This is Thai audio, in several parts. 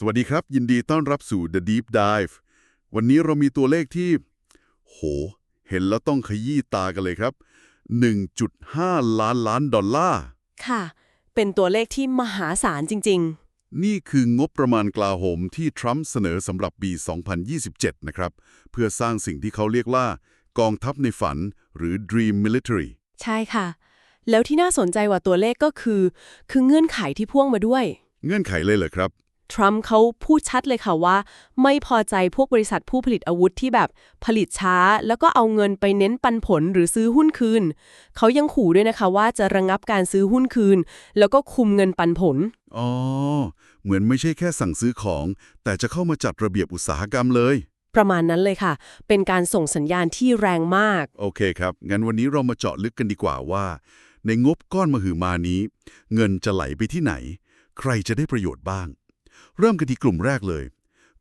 สวัสดีครับ ยินดีต้อนรับสู่ The Deep Dive วันนี้เรามีตัวเลขที่ โห เห็นแล้วต้องขยี้ตากันเลยครับ 1.5 ล้านล้านดอลลาร์ ค่ะ เป็นตัวเลขที่มหาศาลจริงนี่คืองบประมาณกลาโหมที่ทรัมป์เสนอสำหรับปี 2027 นะครับ เพื่อสร้างสิ่งที่เขาเรียกว่ากองทัพในฝันหรือ Dream Military ๆใช่ค่ะ แล้วที่น่าสนใจกว่าตัวเลขก็คือ คือเงื่อนไขที่พ่วงมาด้วย เงื่อนไขเลยเหรอครับ ทรัมป์เขาพูดชัดเลยค่ะว่า ไม่พอใจพวกบริษัทผู้ผลิตอาวุธที่แบบผลิตช้า แล้วก็เอาเงินไปเน้นปันผลหรือซื้อหุ้นคืน เขายังขู่ด้วยนะคะว่าจะระงงับการซื้อหุ้นคืน แล้วก็คุมเงินปันผล อ๋อ เหมือนไม่ใช่แค่สั่งซื้อของ แต่จะเข้ามาจัดระเบียบอุตสาหกรรมเลย ประมาณนั้นเลยค่ะ เป็นการส่งสัญญาณที่แรงมาก โอเคครับ งั้นวันนี้เรามาเจาะลึกกันดีกว่าว่า ในงบก้อนมหึมานี้ เงินจะไหลไปที่ไหน ใครจะได้ประโยชน์บ้าง เริ่มกันที่กลุ่มแรกเลย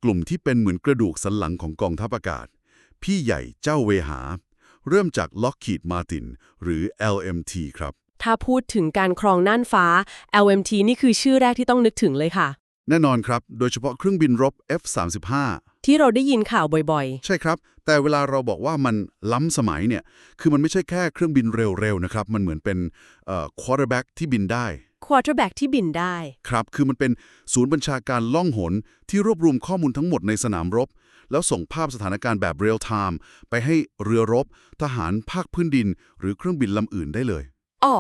กลุ่มที่เป็นเหมือนกระดูกสันหลังของกองทัพอากาศ พี่ใหญ่เจ้าเวหา เริ่มจาก Lockheed Martin หรือ LMT ครับ ถ้าพูดถึงการครองน่านฟ้า LMT นี่คือชื่อแรกที่ต้องนึกถึงเลยค่ะ แน่นอนครับ โดยเฉพาะเครื่องบินรบ F-35 ที่เราได้ยินข่าวบ่อยใช่ครับ แต่เวลาเราบอกว่ามันล้ำสมัยเนี่ย คือมันไม่ใช่แค่เครื่องบินเร็วๆนะครับ มันเหมือนเป็นเอ่อ quarterback ที่บินได้ ๆ Quarterback ที่บินได้ ครับ คือมันเป็นศูนย์บัญชาการล่องหนที่รวบรวมข้อมูลทั้งหมดในสนามรบ แล้วส่งภาพสถานการณ์แบบเรียลไทม์ไปให้เรือรบ ทหารภาคพื้นดิน หรือเครื่องบินลำอื่นได้เลย อ๋อ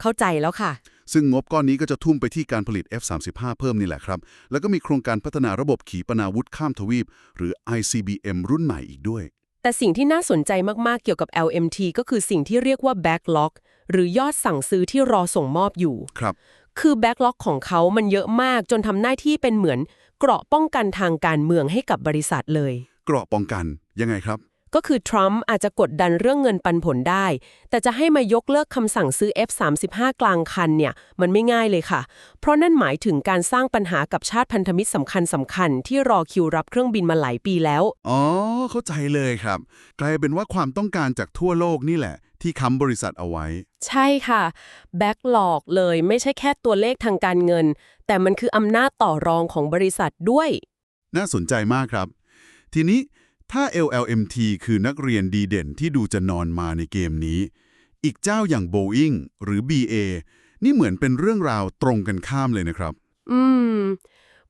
เข้าใจแล้วค่ะ ซึ่งงบก้อนนี้ก็จะทุ่มไปที่การผลิต F-35 เพิ่มนี่แหละครับ แล้วก็มีโครงการพัฒนาระบบขีปนาวุธข้ามทวีป หรือ ICBM รุ่นใหม่อีกด้วย แต่สิ่งที่น่าสนใจมากๆเกี่ยวกับ LMT ก็คือสิ่งที่เรียกว่า backlog หรือยอดสั่งซื้อที่รอส่งมอบอยู่ครับ คือ backlog ของเขามันเยอะมากจนทำหน้าที่เป็นเหมือน เกราะป้องกันทางการเมืองให้กับบริษัทเลย เกราะป้องกันยังไงครับ ก็คือทรัมป์อาจจะกดดันเรื่องเงินปันผลได้ แต่จะให้มายกเลิกคำสั่งซื้อ F35 กลางคันเนี่ย มันไม่ง่ายเลยค่ะ เพราะนั่นหมายถึงการสร้างปัญหากับชาติพันธมิตรสำคัญสำคัญๆที่รอคิวรับเครื่องบินมาหลายปีแล้ว อ๋อ เข้าใจเลยครับ กลายเป็นว่าความต้องการจากทั่วโลกนี่แหละ ที่ค้ำบริษัทเอาไว้ ใช่ค่ะแบ็กหลอกเลยไม่ใช่แค่ตัวเลขทางการเงิน แต่มันคืออำนาจต่อรองของบริษัทด้วย น่าสนใจมากครับ ทีนี้ ถ้า LLMT คือนักเรียนดีเด่นที่ดูจะนอนมาในเกมนี้ อีกเจ้าอย่าง Boeing หรือ BA นี่เหมือนเป็นเรื่องราวตรงกันข้ามเลยนะครับ อืม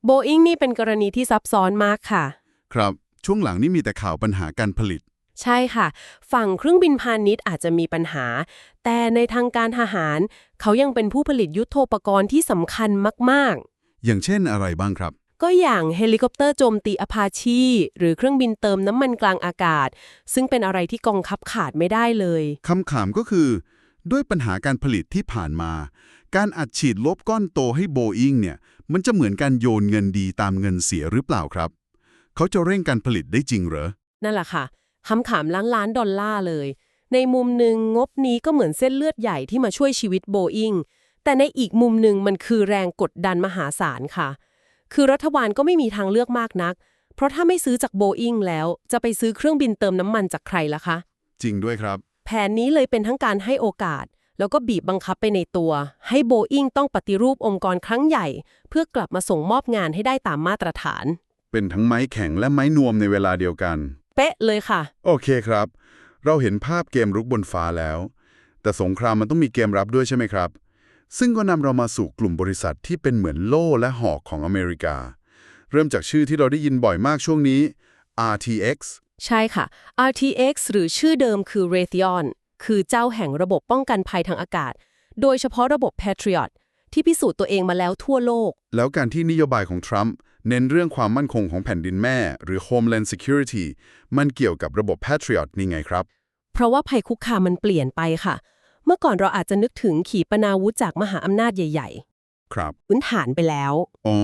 โบอิงนี่เป็นกรณีที่ซับซ้อนมากค่ะ ครับ ช่วงหลังนี่มีแต่ข่าวปัญหาการผลิต ใช่ค่ะ ฝั่งเครื่องบินพาณิชย์อาจจะมีปัญหา แต่ในทางการทหาร เขายังเป็นผู้ผลิตยุทโธปกรณ์ที่สำคัญมากอย่างเช่นอะไรบ้างครับๆ ก็อย่างเฮลิคอปเตอร์โจมตีอพาชี หรือเครื่องบินเติมน้ำมันกลางอากาศ ซึ่งเป็นอะไรที่กองทัพขาดไม่ได้เลยคำถามก็คือ ด้วยปัญหาการผลิตที่ผ่านมา การอัดฉีดลบก้อนโตให้โบอิงเนี่ยมันจะเหมือนการโยนเงินดีตามเงินเสียหรือเปล่าครับ เขาจะเร่งการผลิตได้จริงเหรอ นั่นแหละค่ะคำถามล้านล้านดอลลาร์เลย ในมุมหนึ่งงบนี้ก็เหมือนเส้นเลือดใหญ่ที่มาช่วยชีวิตโบอิงแต่ในอีกมุมหนึ่งมันคือแรงกดดันมหาศาลค่ะ คือรัฐบาลก็ไม่มีทางเลือกมากนัก เพราะถ้าไม่ซื้อจากโบอิงแล้วจะไปซื้อเครื่องบินเติมน้ำมันจากใครล่ะคะ จริงด้วยครับ แผนนี้เลยเป็นทั้งการให้โอกาส แล้วก็บีบบังคับไปในตัว ให้โบอิงต้องปฏิรูปองค์กรครั้งใหญ่ เพื่อกลับมาส่งมอบงานให้ได้ตามมาตรฐาน เป็นทั้งไม้แข็งและไม้นวมในเวลาเดียวกัน เป๊ะเลยค่ะ โอเคครับ เราเห็นภาพเกมรุกบนฟ้าแล้ว แต่สงครามมันต้องมีเกมรับด้วยใช่ไหมครับ ซึ่งก็นำเรามาสู่กลุ่มบริษัทที่เป็นเหมือนโล่และหอกของอเมริกา เริ่มจากชื่อที่เราได้ยินบ่อยมากช่วงนี้ RTX ใช่ค่ะ RTX หรือชื่อเดิมคือ Raytheon คือเจ้าแห่งระบบป้องกันภัยทางอากาศ โดยเฉพาะระบบ Patriot ที่พิสูจน์ตัวเองมาแล้วทั่วโลก แล้วการที่นโยบายของทรัมป์เน้นเรื่องความมั่นคงของแผ่นดินแม่ หรือ Homeland Security มันเกี่ยวกับระบบ Patriot นี่ไงครับ เพราะว่าภัยคุกคามมันเปลี่ยนไปค่ะ เมื่อก่อนเราอาจจะนึกถึงขีปนาวุธจากมหาอำนาจใหญ่ ครับๆ พื้นฐานไปแล้ว อ๋อ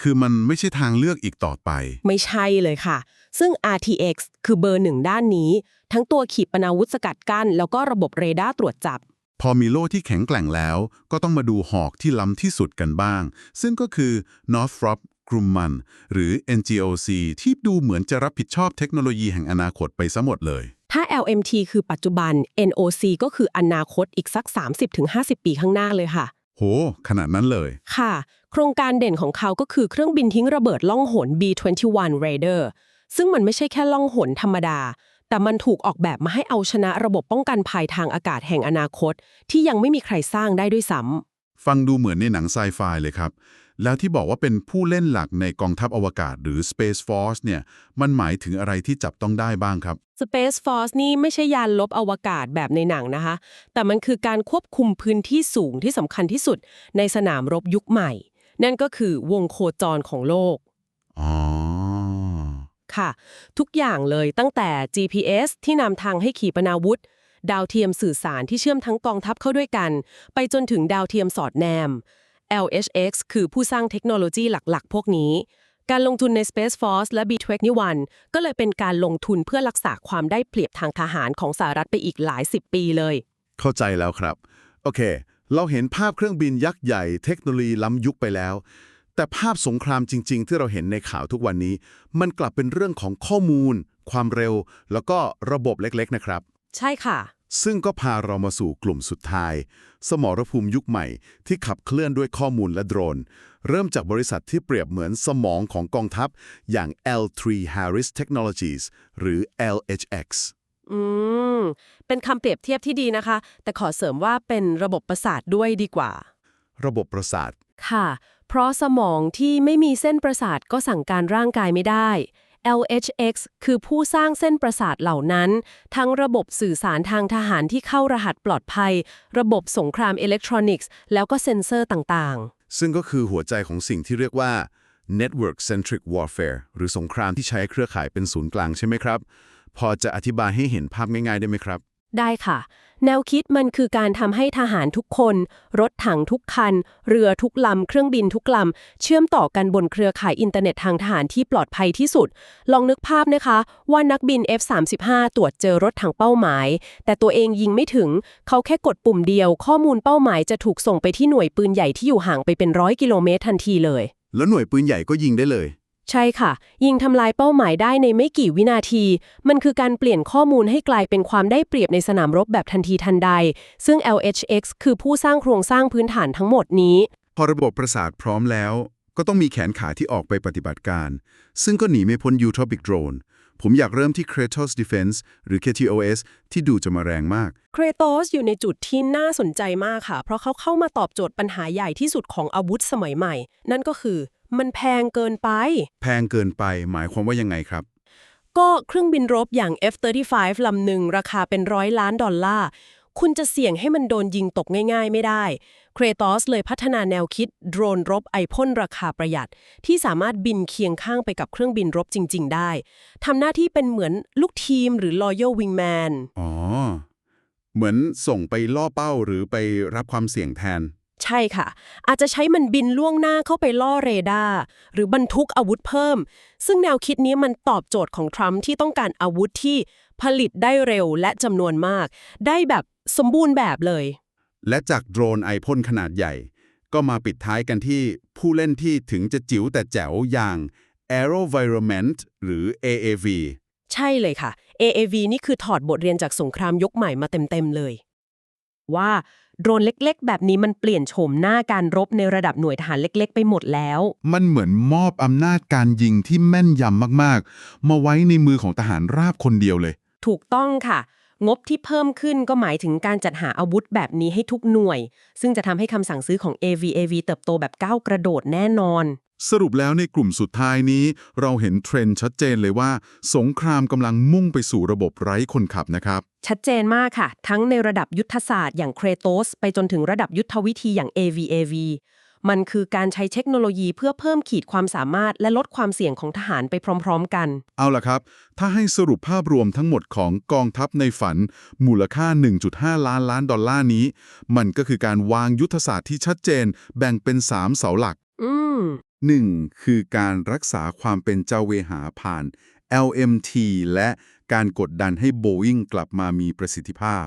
คือมันไม่ใช่ทางเลือกอีกต่อไป ไม่ใช่เลยค่ะ ซึ่ง RTX คือเบอร์หนึ่งด้านนี้ ทั้งตัวขีปนาวุธสกัดกั้น แล้วก็ระบบเรดาร์ตรวจจับ พอมีโล่ที่แข็งแกร่งแล้ว ก็ต้องมาดูหอกที่ล้ำที่สุดกันบ้าง ซึ่งก็คือ Northrop Grumman หรือ NGOC ที่ดูเหมือนจะรับผิดชอบเทคโนโลยีแห่งอนาคตไปซะหมดเลย ถ้า LMT คือปัจจุบัน NOC ก็คืออนาคตอีกสัก 30-50 ปีข้างหน้าเลยค่ะ โห ขนาดนั้นเลย ค่ะ โครงการเด่นของเขาก็คือเครื่องบินทิ้งระเบิดล่องหน B-21 Raider ซึ่งมันไม่ใช่แค่ล่องหนธรรมดา แต่มันถูกออกแบบมาให้เอาชนะระบบป้องกันภัยทางอากาศแห่งอนาคต ที่ยังไม่มีใครสร้างได้ด้วยซ้ำฟังดูเหมือนในหนังไซไฟเลยครับ แล้วที่บอกว่าเป็นผู้เล่นหลักในกองทัพอวกาศหรือ Space Force เนี่ย มันหมายถึงอะไรที่จับต้องได้บ้างครับ Space Force นี่ไม่ใช่ยานลบอวกาศแบบในหนังนะคะ แต่มันคือการควบคุมพื้นที่สูงที่สำคัญที่สุดในสนามรบยุคใหม่ นั่นก็คือวงโคจรของโลก อ๋อ ค่ะ ทุกอย่างเลยตั้งแต่ GPS ที่นำทางให้ขีปนาวุธดาวเทียมสื่อสารที่เชื่อมทั้งกองทัพเข้าด้วยกัน ไปจนถึงดาวเทียมสอดแนม LHX คือผู้สร้างเทคโนโลยีหลักๆ พวกนี้ การลงทุนใน Space Force และ B21 ก็เลยเป็นการลงทุนเพื่อรักษาความได้เปรียบทางทหารของสหรัฐไปอีกหลายสิบปีเลย เข้าใจแล้วครับ โอเค เราเห็นภาพเครื่องบินยักษ์ใหญ่เทคโนโลยีล้ำยุคไปแล้ว แต่ภาพสงครามจริง ๆ ที่เราเห็นในข่าวทุกวันนี้ มันกลับเป็นเรื่องของข้อมูล ความเร็ว แล้วก็ระบบเล็กๆนะครับ ใช่ค่ะ ซึ่งก็พาเรามาสู่กลุ่มสุดท้าย สมรภูมิยุคใหม่ที่ขับเคลื่อนด้วยข้อมูลและโดรน เริ่มจากบริษัทที่เปรียบเหมือนสมองของกองทัพ อย่าง L3 Harris Technologies หรือ LHX อืม เป็นคำเปรียบเทียบที่ดีนะคะ แต่ขอเสริมว่าเป็นระบบประสาทด้วยดีกว่า ระบบประสาท ค่ะ เพราะสมองที่ไม่มีเส้นประสาทก็สั่งการร่างกายไม่ได้ LHX คือผู้สร้างเส้นประสาทเหล่านั้น ทั้งระบบสื่อสารทางทหารที่เข้ารหัสปลอดภัย ระบบสงครามอิเล็กทรอนิกส์ แล้วก็เซ็นเซอร์ต่างๆ ซึ่งก็คือหัวใจของสิ่งที่เรียกว่า Network Centric Warfare หรือสงครามที่ใช้เครือข่ายเป็นศูนย์กลางใช่ไหมครับ พอจะอธิบายให้เห็นภาพง่ายๆได้ไหมครับ ได้ค่ะ แนวคิดมันคือการทำให้ทหารทุกคน รถถังทุกคัน เรือทุกลำ เครื่องบินทุกลำ เชื่อมต่อกันบนเครือข่ายอินเทอร์เน็ตทางทหารที่ปลอดภัยที่สุด ลองนึกภาพนะคะ ว่านักบิน F35 ตรวจเจอรถถังเป้าหมาย แต่ตัวเองยิงไม่ถึง เขาแค่กดปุ่มเดียว ข้อมูลเป้าหมายจะถูกส่งไปที่หน่วยปืนใหญ่ที่อยู่ห่างไปเป็นร้อยกิโลเมตรทันทีเลย แล้วหน่วยปืนใหญ่ก็ยิงได้เลย ใช่ค่ะ ยิงทำลายเป้าหมายได้ในไม่กี่วินาที มันคือการเปลี่ยนข้อมูลให้กลายเป็นความได้เปรียบในสนามรบแบบทันทีทันใด ซึ่ง LHX คือผู้สร้างโครงสร้างพื้นฐานทั้งหมดนี้ พอระบบประสาทพร้อมแล้ว ก็ต้องมีแขนขาที่ออกไปปฏิบัติการ ซึ่งก็หนีไม่พ้นยูทอปิกโดรน ผมอยากเริ่มที่ Kratos Defense หรือ KTOS ที่ดูจะมาแรงมากเครโตสอยู่ในจุดที่น่าสนใจมากค่ะ เพราะเขาเข้ามาตอบโจทย์ปัญหาใหญ่ที่สุดของอาวุธสมัยใหม่ นั่นก็คือมันแพงเกินไป แพงเกินไป หมายความว่ายังไงครับ ก็เครื่องบินรบอย่าง F-35 ลำหนึ่งราคาเป็นร้อยล้านดอลลาร์ คุณจะเสี่ยงให้มันโดนยิงตกง่าย ๆ ไม่ได้ เครตอสเลยพัฒนาแนวคิดโดรนรบไอพ่นราคาประหยัด ที่สามารถบินเคียงข้างไปกับเครื่องบินรบจริง ๆ ได้ ทำหน้าที่เป็นเหมือนลูกทีมหรือ loyal wingman อ๋อ เหมือนส่งไปล่อเป้าหรือไปรับความเสี่ยงแทน ใช่ค่ะ อาจจะใช้มันบินล่วงหน้าเข้าไปล่อเรดาร์หรือบรรทุกอาวุธเพิ่ม ซึ่งแนวคิดนี้มันตอบโจทย์ของทรัมป์ที่ต้องการอาวุธที่ ผลิตได้เร็วและจำนวนมาก ได้แบบสมบูรณ์แบบเลย และจากโดรนไอพ่นขนาดใหญ่ ก็มาปิดท้ายกันที่ผู้เล่นที่ถึงจะจิ๋วแต่แจ๋วอย่าง AeroVironment หรือ AAV ใช่เลยค่ะ AAV นี่คือถอดบทเรียนจากสงครามยกใหม่มาเต็มๆเลย ว่าโดรนเล็กๆ แบบนี้มันเปลี่ยนโฉมหน้าการรบในระดับหน่วยทหารเล็ก ๆ ไปหมดแล้ว มันเหมือนมอบอำนาจการยิงที่แม่นยำมากๆ มาไว้ในมือของทหารราบคนเดียวเลย ถูกต้องค่ะ งบที่เพิ่มขึ้นก็หมายถึงการจัดหาอาวุธแบบนี้ให้ทุกหน่วย ซึ่งจะทำให้คำสั่งซื้อของ AVAV เติบโตแบบก้าวกระโดดแน่นอน สรุปแล้วในกลุ่มสุดท้ายนี้ เราเห็นเทรนด์ชัดเจนเลยว่า สงครามกำลังมุ่งไปสู่ระบบไร้คนขับนะครับ ชัดเจนมากค่ะ ทั้งในระดับยุทธศาสตร์อย่างเครโตสไปจนถึงระดับยุทธวิธีอย่าง AVAV มันคือการใช้เทคโนโลยีเพื่อเพิ่มขีดความสามารถและลดความเสี่ยงของทหารไปพร้อม ๆ กัน เอาล่ะครับ ถ้าให้สรุปภาพรวมทั้งหมดของกองทัพในฝัน มูลค่า 1.5 ล้านล้านดอลลาร์นี้ มันก็คือการวางยุทธศาสตร์ที่ชัดเจน แบ่งเป็น 3 เสาหลัก อืม 1. คือการรักษาความเป็นเจ้าเวหาผ่าน LMT และการกดดันให้ Boeing กลับมามีประสิทธิภาพ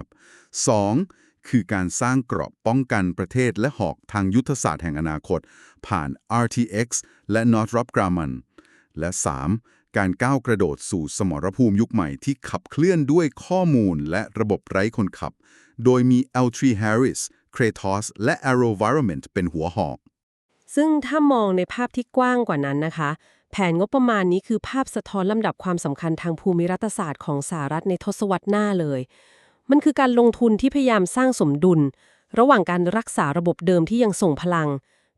2. คือการสร้างเกราะป้องกันประเทศและหอกทางยุทธศาสตร์แห่งอนาคต ผ่าน RTX และ Northrop Grumman และ 3. การก้าวกระโดดสู่สมรภูมิยุคใหม่ที่ขับเคลื่อนด้วยข้อมูลและระบบไร้คนขับ โดยมี L3 Harris Kratos และ AeroVironment เป็นหัวหอก ซึ่งถ้ามองในภาพที่กว้างกว่านั้นนะคะ แผนงบประมาณนี้คือภาพสะท้อนลำดับความสำคัญทางภูมิรัฐศาสตร์ของสหรัฐในทศวรรษหน้าเลย มันคือการลงทุนที่พยายามสร้างสมดุล ระหว่างการรักษาระบบเดิมที่ยังส่งพลัง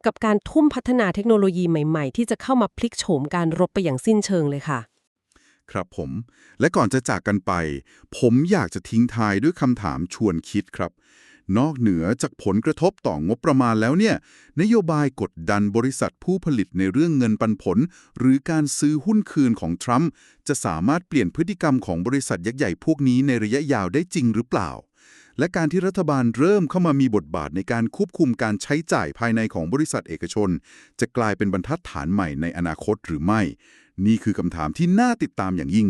กับการทุ่มพัฒนาเทคโนโลยีใหม่ๆ ที่จะเข้ามาพลิกโฉมการรบไปอย่างสิ้นเชิงเลยค่ะ ครับผม และก่อนจะจากกันไป ผมอยากจะทิ้งท้ายด้วยคำถามชวนคิดครับ นอกเหนือจากผลกระทบต่องบประมาณแล้วเนี่ย นโยบายกดดันบริษัทผู้ผลิตในเรื่องเงินปันผล หรือการซื้อหุ้นคืนของทรัมป์จะสามารถเปลี่ยนพฤติกรรมของบริษัทยักษ์ใหญ่พวกนี้ในระยะยาวได้จริงหรือเปล่า และการที่รัฐบาลเริ่มเข้ามามีบทบาทในการควบคุมการใช้จ่ายภายในของบริษัทเอกชน จะกลายเป็นบรรทัดฐานใหม่ในอนาคตหรือไม่ นี่คือคำถามที่น่าติดตามอย่างยิ่ง